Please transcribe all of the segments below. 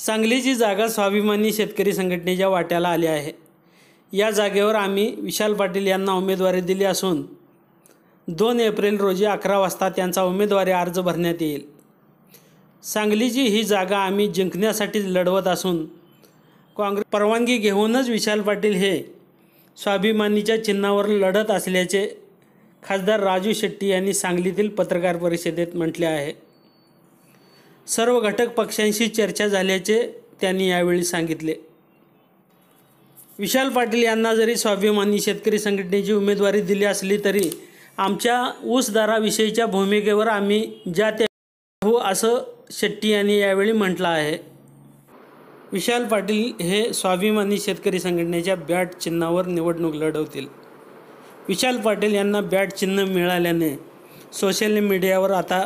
सांगलीची जागा स्वाभिमानी शेतकरी संघटनेच्या वाट्याला आली आहे. या जागेवर आम्ही विशाल पाटील यांना उमेदवारी दिली असून दोन एप्रिल रोजी अकरा वाजता त्यांचा उमेदवारी अर्ज भरण्यात येईल. सांगलीची ही जागा आम्ही जिंकण्यासाठी लढवत असून काँग्रेस परवानगी घेऊनच विशाल पाटील हे स्वाभिमानीच्या चिन्हावर लढत असल्याचे खासदार राजू शेट्टी यांनी सांगलीतील पत्रकार परिषदेत म्हटले आहे. सर्व घटक पक्षांशी चर्चा झाल्याचे त्यांनी यावेळी सांगितले. विशाल पाटील यांना जरी स्वाभिमानी शेतकरी संघटनेची उमेदवारी दिली असली तरी आमच्या ऊसदाराविषयीच्या भूमिकेवर आम्ही ज्या त्या हो असं शेट्टी यांनी यावेळी म्हटलं आहे. विशाल पाटील हे स्वाभिमानी शेतकरी संघटनेच्या बॅट चिन्हावर निवडणूक लढवतील. विशाल पाटील यांना बॅट चिन्ह मिळाल्याने सोशल मीडियावर आता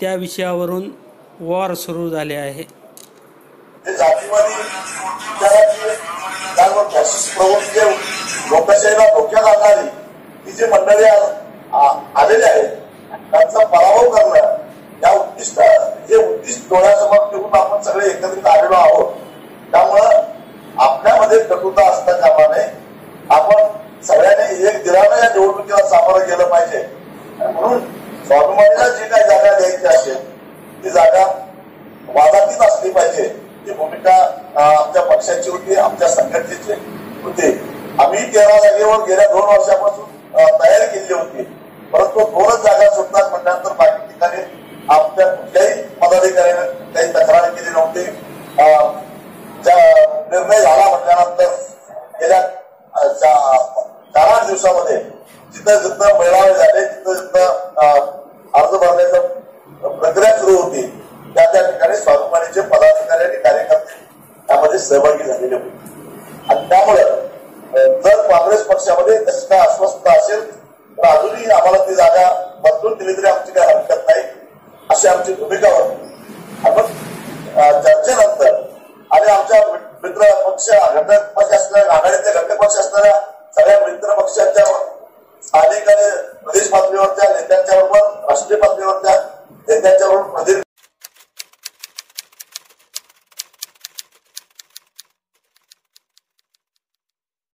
त्या विषयावरून वॉर सुरू झाले आहे. ते जातीवादी त्यावर फॅसिस्ट प्रवृत्ती लोकशाहीला धोक्यात आणणारी ही जी मंडळी आलेली आहेत त्यांचा पराभव करणं या उद्दिष्ट जे उद्दिष्ट डोळ्यासमोर ठेवून आपण सगळे एकत्रित आलेलो आहोत. त्यामुळं आपल्यामध्ये कटुता असता कामा नये आपण सगळ्यांनी एक दिलानं या निवडणुकीला सामोरं गेलं पाहिजे. म्हणून स्वाभिमानीला जी काही जागा द्यायची असेल ती जागा वादातीत असली पाहिजे. ही भूमिका आमच्या पक्षाची होती आमच्या संघटनेची होती. आम्ही तेरा जागेवर गेल्या दोन वर्षापासून तयार तयारी केली होती. परंतु दोनच जागा सुटतात म्हटल्यानंतर बाकी ठिकाणी आमच्या कुठल्याही पदाधिकाऱ्याने काही तक्रार केली नव्हती. अं, ज्या निर्णय झाला म्हटल्यानंतर गेल्या चार आठ दिवसामध्ये जिथं जिथं मेळावे झाले तिथं जिथं अर्ज भरण्याचं प्रक्रिया सुरू होती. त्या त्या ठिकाणी स्वाभिमानीचे पदाधिकारी आणि कार्यकर्ते त्यामध्ये सहभागी झालेले होते. आणि त्यामुळं जर काँग्रेस पक्षामध्ये तशी काय अस्वस्थ असेल तर अजूनही आम्हाला ती जागा बदलून दिली तरी आमची काही हरकत नाही अशी आमची भूमिका होती. आपण चर्चेनंतर आणि आमच्या मित्र पक्ष घटक पक्ष असणाऱ्या आघाडीचे घटक पक्ष असणाऱ्या सगळ्या मित्र पक्षांच्या स्थानिक आणि प्रदेश पातळीवरच्या नेत्यांच्या बरोबर